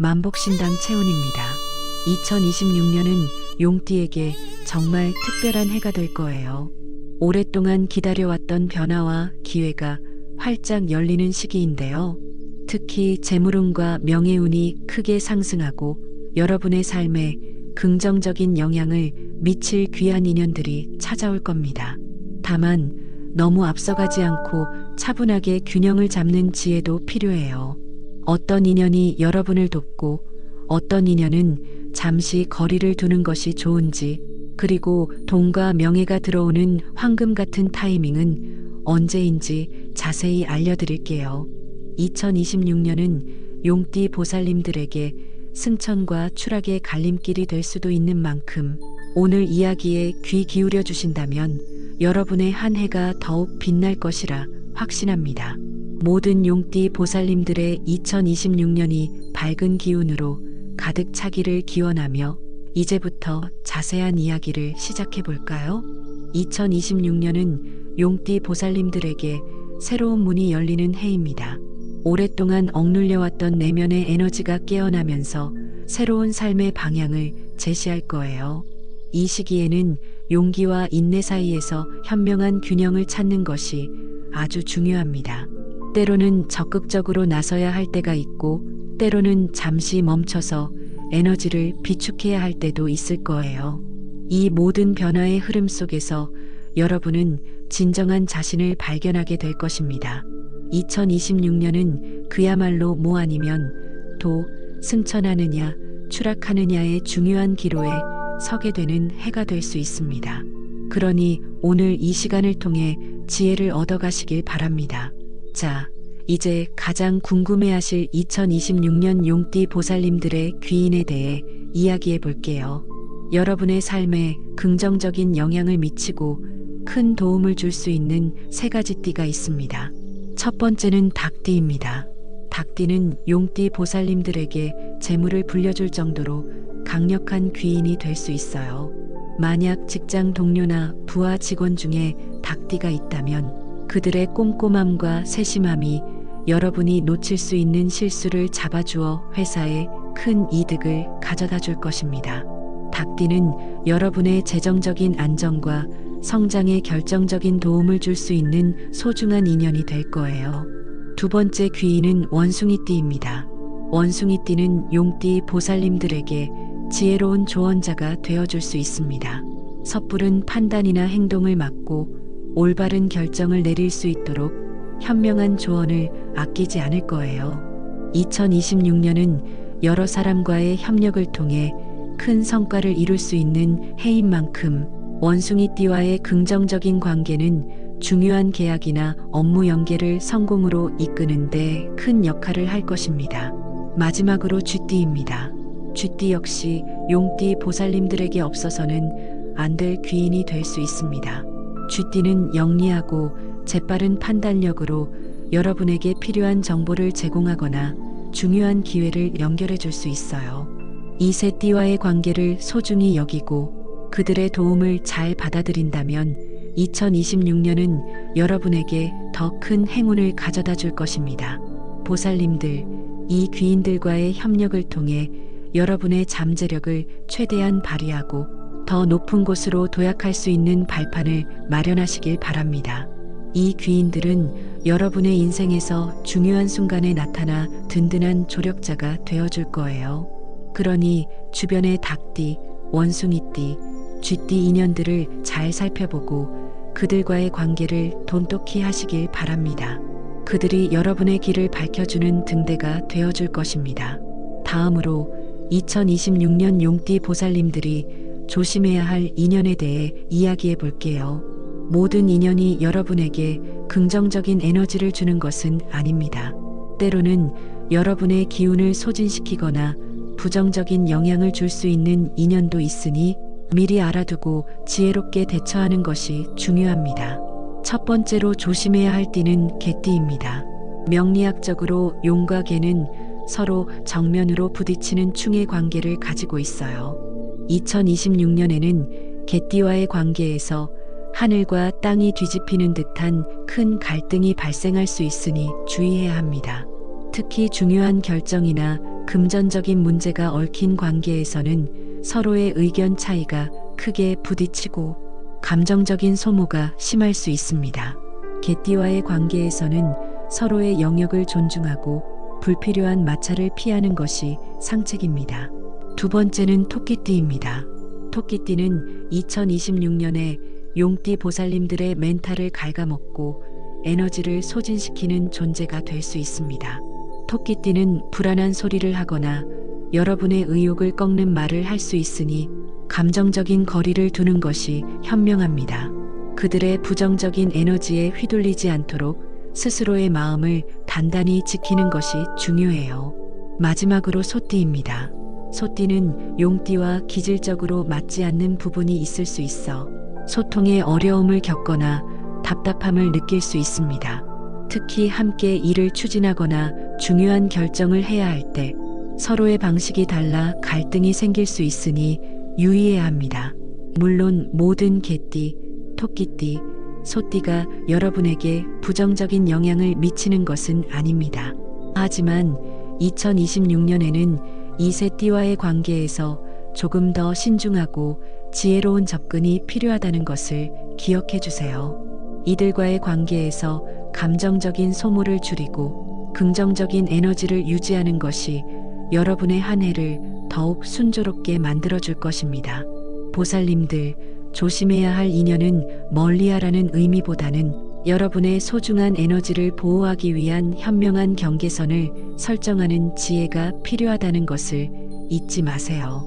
만복신당 채운입니다. 2026년은 용띠에게 정말 특별한 해가 될 거예요. 오랫동안 기다려왔던 변화와 기회가 활짝 열리는 시기인데요. 특히 재물운과 명예운이 크게 상승하고 여러분의 삶에 긍정적인 영향을 미칠 귀한 인연들이 찾아올 겁니다. 다만 너무 앞서가지 않고 차분하게 균형을 잡는 지혜도 필요해요. 어떤 인연이 여러분을 돕고 어떤 인연은 잠시 거리를 두는 것이 좋은지 그리고 돈과 명예가 들어오는 황금 같은 타이밍은 언제인지 자세히 알려드릴게요. 2026년은 용띠 보살님들에게 승천과 추락의 갈림길이 될 수도 있는 만큼 오늘 이야기에 귀 기울여 주신다면 여러분의 한 해가 더욱 빛날 것이라 확신합니다. 모든 용띠 보살님들의 2026년이 밝은 기운으로 가득 차기를 기원하며 이제부터 자세한 이야기를 시작해 볼까요? 2026년은 용띠 보살님들에게 새로운 문이 열리는 해입니다. 오랫동안 억눌려왔던 내면의 에너지가 깨어나면서 새로운 삶의 방향을 제시할 거예요. 이 시기에는 용기와 인내 사이에서 현명한 균형을 찾는 것이 아주 중요합니다. 때로는 적극적으로 나서야 할 때가 있고, 때로는 잠시 멈춰서 에너지를 비축해야 할 때도 있을 거예요. 이 모든 변화의 흐름 속에서 여러분은 진정한 자신을 발견하게 될 것입니다. 2026년은 그야말로 뭐 아니면 도, 승천하느냐, 추락하느냐의 중요한 기로에 서게 되는 해가 될 수 있습니다. 그러니 오늘 이 시간을 통해 지혜를 얻어가시길 바랍니다. 자, 이제 가장 궁금해하실 2026년 용띠 보살님들의 귀인에 대해 이야기해 볼게요. 여러분의 삶에 긍정적인 영향을 미치고 큰 도움을 줄 수 있는 세 가지 띠가 있습니다. 첫 번째는 닭띠입니다. 닭띠는 용띠 보살님들에게 재물을 불려줄 정도로 강력한 귀인이 될 수 있어요. 만약 직장 동료나 부하 직원 중에 닭띠가 있다면 그들의 꼼꼼함과 세심함이 여러분이 놓칠 수 있는 실수를 잡아주어 회사에 큰 이득을 가져다 줄 것입니다. 닭띠는 여러분의 재정적인 안정과 성장에 결정적인 도움을 줄 수 있는 소중한 인연이 될 거예요. 두 번째 귀인은 원숭이띠입니다. 원숭이띠는 용띠 보살님들에게 지혜로운 조언자가 되어줄 수 있습니다. 섣부른 판단이나 행동을 막고 올바른 결정을 내릴 수 있도록 현명한 조언을 아끼지 않을 거예요. 2026년은 여러 사람과의 협력을 통해 큰 성과를 이룰 수 있는 해인 만큼 원숭이 띠와의 긍정적인 관계는 중요한 계약이나 업무 연계를 성공으로 이끄는데 큰 역할을 할 것입니다. 마지막으로 쥐띠입니다. 쥐띠 역시 용띠 보살님들에게 없어서는 안 될 귀인이 될 수 있습니다. 쥐띠는 영리하고 재빠른 판단력으로 여러분에게 필요한 정보를 제공하거나 중요한 기회를 연결해 줄 수 있어요. 이세 띠와의 관계를 소중히 여기고 그들의 도움을 잘 받아들인다면 2026년은 여러분에게 더 큰 행운을 가져다 줄 것입니다. 보살님들, 이 귀인들과의 협력을 통해 여러분의 잠재력을 최대한 발휘하고 더 높은 곳으로 도약할 수 있는 발판을 마련하시길 바랍니다. 이 귀인들은 여러분의 인생에서 중요한 순간에 나타나 든든한 조력자가 되어줄 거예요. 그러니 주변의 닭띠, 원숭이띠, 쥐띠 인연들을 잘 살펴보고 그들과의 관계를 돈독히 하시길 바랍니다. 그들이 여러분의 길을 밝혀주는 등대가 되어줄 것입니다. 다음으로 2026년 용띠 보살님들이 조심해야 할 인연에 대해 이야기해 볼게요. 모든 인연이 여러분에게 긍정적인 에너지를 주는 것은 아닙니다. 때로는 여러분의 기운을 소진시키거나 부정적인 영향을 줄 수 있는 인연도 있으니 미리 알아두고 지혜롭게 대처하는 것이 중요합니다. 첫 번째로 조심해야 할 띠는 개띠입니다. 명리학적으로 용과 개는 서로 정면으로 부딪히는 충의 관계를 가지고 있어요. 2026년에는 개띠와의 관계에서 하늘과 땅이 뒤집히는 듯한 큰 갈등이 발생할 수 있으니 주의해야 합니다. 특히 중요한 결정이나 금전적인 문제가 얽힌 관계에서는 서로의 의견 차이가 크게 부딪히고 감정적인 소모가 심할 수 있습니다. 개띠와의 관계에서는 서로의 영역을 존중하고 불필요한 마찰을 피하는 것이 상책입니다. 두 번째는 토끼띠입니다. 토끼띠는 2026년에 용띠 보살님들의 멘탈을 갉아먹고 에너지를 소진시키는 존재가 될 수 있습니다. 토끼띠는 불안한 소리를 하거나 여러분의 의욕을 꺾는 말을 할 수 있으니 감정적인 거리를 두는 것이 현명합니다. 그들의 부정적인 에너지에 휘둘리지 않도록 스스로의 마음을 단단히 지키는 것이 중요해요. 마지막으로 소띠입니다. 소띠는 용띠와 기질적으로 맞지 않는 부분이 있을 수 있어 소통에 어려움을 겪거나 답답함을 느낄 수 있습니다. 특히 함께 일을 추진하거나 중요한 결정을 해야 할 때 서로의 방식이 달라 갈등이 생길 수 있으니 유의해야 합니다. 물론 모든 개띠, 토끼띠, 소띠가 여러분에게 부정적인 영향을 미치는 것은 아닙니다. 하지만 2026년에는 이세 띠와의 관계에서 조금 더 신중하고 지혜로운 접근이 필요하다는 것을 기억해 주세요. 이들과의 관계에서 감정적인 소모를 줄이고 긍정적인 에너지를 유지하는 것이 여러분의 한 해를 더욱 순조롭게 만들어 줄 것입니다. 보살님들, 조심해야 할 인연은 멀리 하라는 의미보다는 여러분의 소중한 에너지를 보호하기 위한 현명한 경계선을 설정하는 지혜가 필요하다는 것을 잊지 마세요.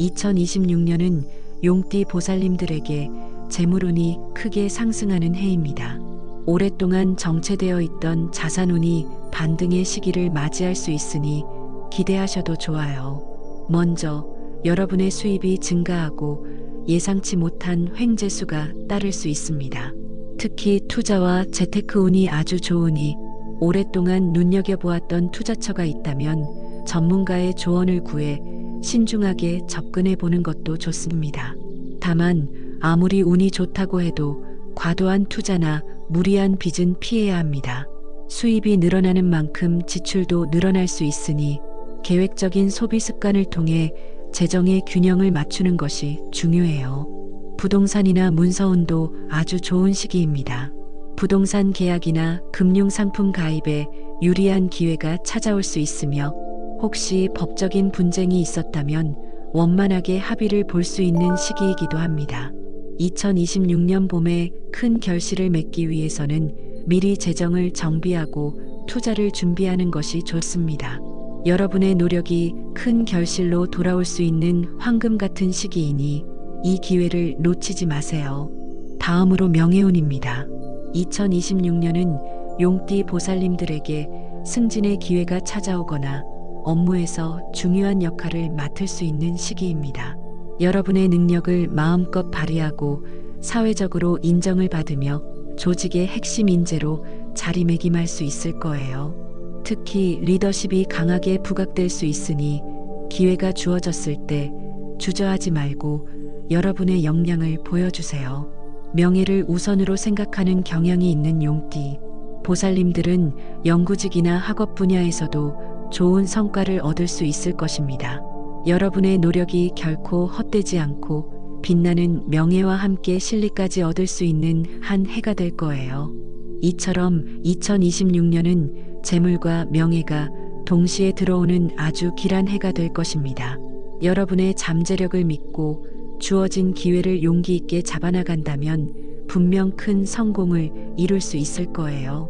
2026년은 용띠 보살님들에게 재물운이 크게 상승하는 해입니다. 오랫동안 정체되어 있던 자산운이 반등의 시기를 맞이할 수 있으니 기대하셔도 좋아요. 먼저 여러분의 수입이 증가하고 예상치 못한 횡재수가 따를 수 있습니다. 특히 투자와 재테크 운이 아주 좋으니 오랫동안 눈여겨보았던 투자처가 있다면 전문가의 조언을 구해 신중하게 접근해 보는 것도 좋습니다. 다만 아무리 운이 좋다고 해도 과도한 투자나 무리한 빚은 피해야 합니다. 수입이 늘어나는 만큼 지출도 늘어날 수 있으니 계획적인 소비 습관을 통해 재정의 균형을 맞추는 것이 중요해요. 부동산이나 문서운도 아주 좋은 시기입니다. 부동산 계약이나 금융상품 가입에 유리한 기회가 찾아올 수 있으며 혹시 법적인 분쟁이 있었다면 원만하게 합의를 볼 수 있는 시기이기도 합니다. 2026년 봄에 큰 결실을 맺기 위해서는 미리 재정을 정비하고 투자를 준비하는 것이 좋습니다. 여러분의 노력이 큰 결실로 돌아올 수 있는 황금 같은 시기이니 이 기회를 놓치지 마세요. 다음으로 명예운입니다. 2026년은 용띠 보살님들에게 승진의 기회가 찾아오거나 업무에서 중요한 역할을 맡을 수 있는 시기입니다. 여러분의 능력을 마음껏 발휘하고 사회적으로 인정을 받으며 조직의 핵심 인재로 자리매김할 수 있을 거예요. 특히 리더십이 강하게 부각될 수 있으니 기회가 주어졌을 때 주저하지 말고 여러분의 역량을 보여주세요. 명예를 우선으로 생각하는 경향이 있는 용띠. 보살님들은 연구직이나 학업 분야에서도 좋은 성과를 얻을 수 있을 것입니다. 여러분의 노력이 결코 헛되지 않고 빛나는 명예와 함께 실리까지 얻을 수 있는 한 해가 될 거예요. 이처럼 2026년은 재물과 명예가 동시에 들어오는 아주 길한 해가 될 것입니다. 여러분의 잠재력을 믿고 주어진 기회를 용기 있게 잡아나간다면 분명 큰 성공을 이룰 수 있을 거예요.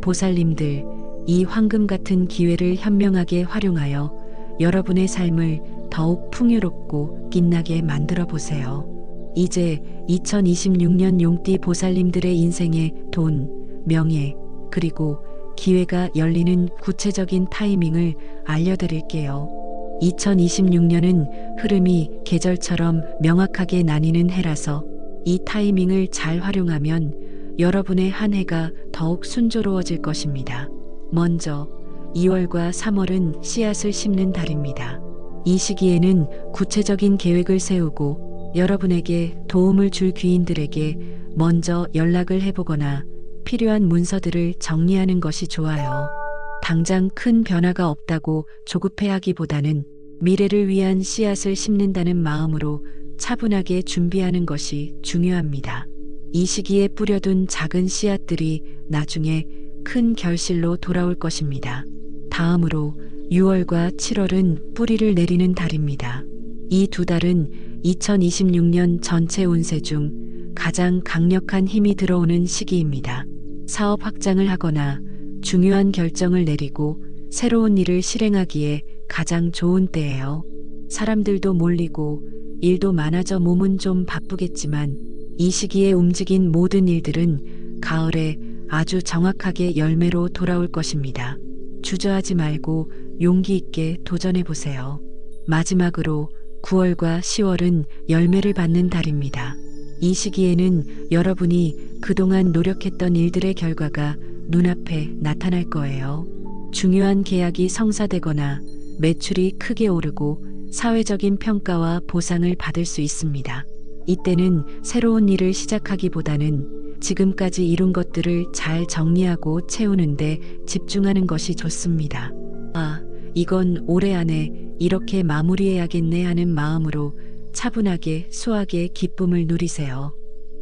보살님들, 이 황금 같은 기회를 현명하게 활용하여 여러분의 삶을 더욱 풍요롭고 빛나게 만들어 보세요. 이제 2026년 용띠 보살님들의 인생에 돈, 명예, 그리고 기회가 열리는 구체적인 타이밍을 알려드릴게요. 2026년은 흐름이 계절처럼 명확하게 나뉘는 해라서 이 타이밍을 잘 활용하면 여러분의 한 해가 더욱 순조로워질 것입니다. 먼저 2월과 3월은 씨앗을 심는 달입니다. 이 시기에는 구체적인 계획을 세우고 여러분에게 도움을 줄 귀인들에게 먼저 연락을 해보거나 필요한 문서들을 정리하는 것이 좋아요. 당장 큰 변화가 없다고 조급해하기보다는 미래를 위한 씨앗을 심는다는 마음으로 차분하게 준비하는 것이 중요합니다. 이 시기에 뿌려둔 작은 씨앗들이 나중에 큰 결실로 돌아올 것입니다. 다음으로 6월과 7월은 뿌리를 내리는 달입니다. 이 두 달은 2026년 전체 운세 중 가장 강력한 힘이 들어오는 시기입니다. 사업 확장을 하거나 중요한 결정을 내리고 새로운 일을 실행하기에 가장 좋은 때예요. 사람들도 몰리고 일도 많아져 몸은 좀 바쁘겠지만 이 시기에 움직인 모든 일들은 가을에 아주 정확하게 열매로 돌아올 것입니다. 주저하지 말고 용기 있게 도전해 보세요. 마지막으로 9월과 10월은 열매를 받는 달입니다. 이 시기에는 여러분이 그동안 노력했던 일들의 결과가 눈앞에 나타날 거예요. 중요한 계약이 성사되거나 매출이 크게 오르고 사회적인 평가와 보상을 받을 수 있습니다. 이때는 새로운 일을 시작하기보다는 지금까지 이룬 것들을 잘 정리하고 채우는데 집중하는 것이 좋습니다. 아, 이건 올해 안에 이렇게 마무리해야겠네 하는 마음으로 차분하게 수학의 기쁨을 누리세요.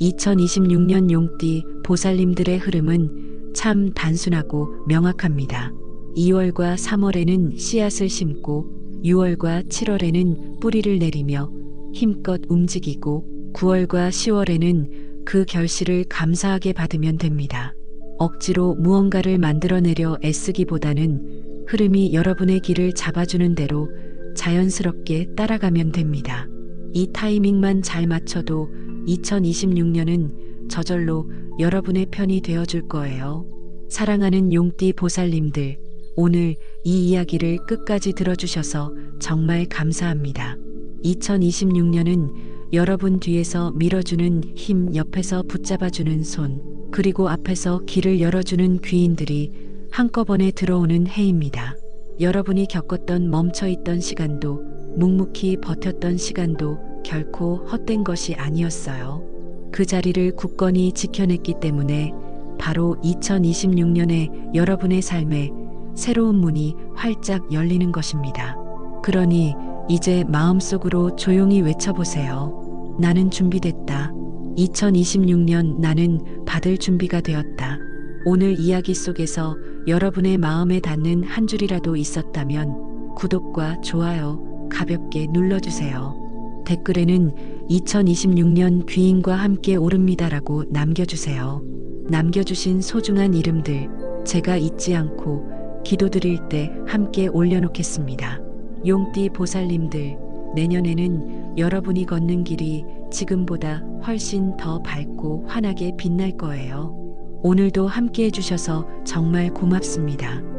2026년 용띠 보살님들의 흐름은 참 단순하고 명확합니다. 2월과 3월에는 씨앗을 심고 6월과 7월에는 뿌리를 내리며 힘껏 움직이고 9월과 10월에는 그 결실을 감사하게 받으면 됩니다. 억지로 무언가를 만들어내려 애쓰기보다는 흐름이 여러분의 길을 잡아주는 대로 자연스럽게 따라가면 됩니다. 이 타이밍만 잘 맞춰도 2026년은 저절로 여러분의 편이 되어줄 거예요. 사랑하는 용띠 보살님들, 오늘 이 이야기를 끝까지 들어주셔서 정말 감사합니다. 2026년은 여러분 뒤에서 밀어주는 힘, 옆에서 붙잡아주는 손, 그리고 앞에서 길을 열어주는 귀인들이 한꺼번에 들어오는 해입니다. 여러분이 겪었던 멈춰있던 시간도, 묵묵히 버텼던 시간도 결코 헛된 것이 아니었어요. 그 자리를 굳건히 지켜냈기 때문에 바로 2026년에 여러분의 삶에 새로운 문이 활짝 열리는 것입니다. 그러니 이제 마음속으로 조용히 외쳐보세요. 나는 준비됐다. 2026년 나는 받을 준비가 되었다. 오늘 이야기 속에서 여러분의 마음에 닿는 한 줄이라도 있었다면 구독과 좋아요 가볍게 눌러주세요. 댓글에는 2026년 귀인과 함께 오릅니다라고 남겨주세요. 남겨주신 소중한 이름들 제가 잊지 않고 기도드릴 때 함께 올려놓겠습니다. 용띠 보살님들, 내년에는 여러분이 걷는 길이 지금보다 훨씬 더 밝고 환하게 빛날 거예요. 오늘도 함께 해주셔서 정말 고맙습니다.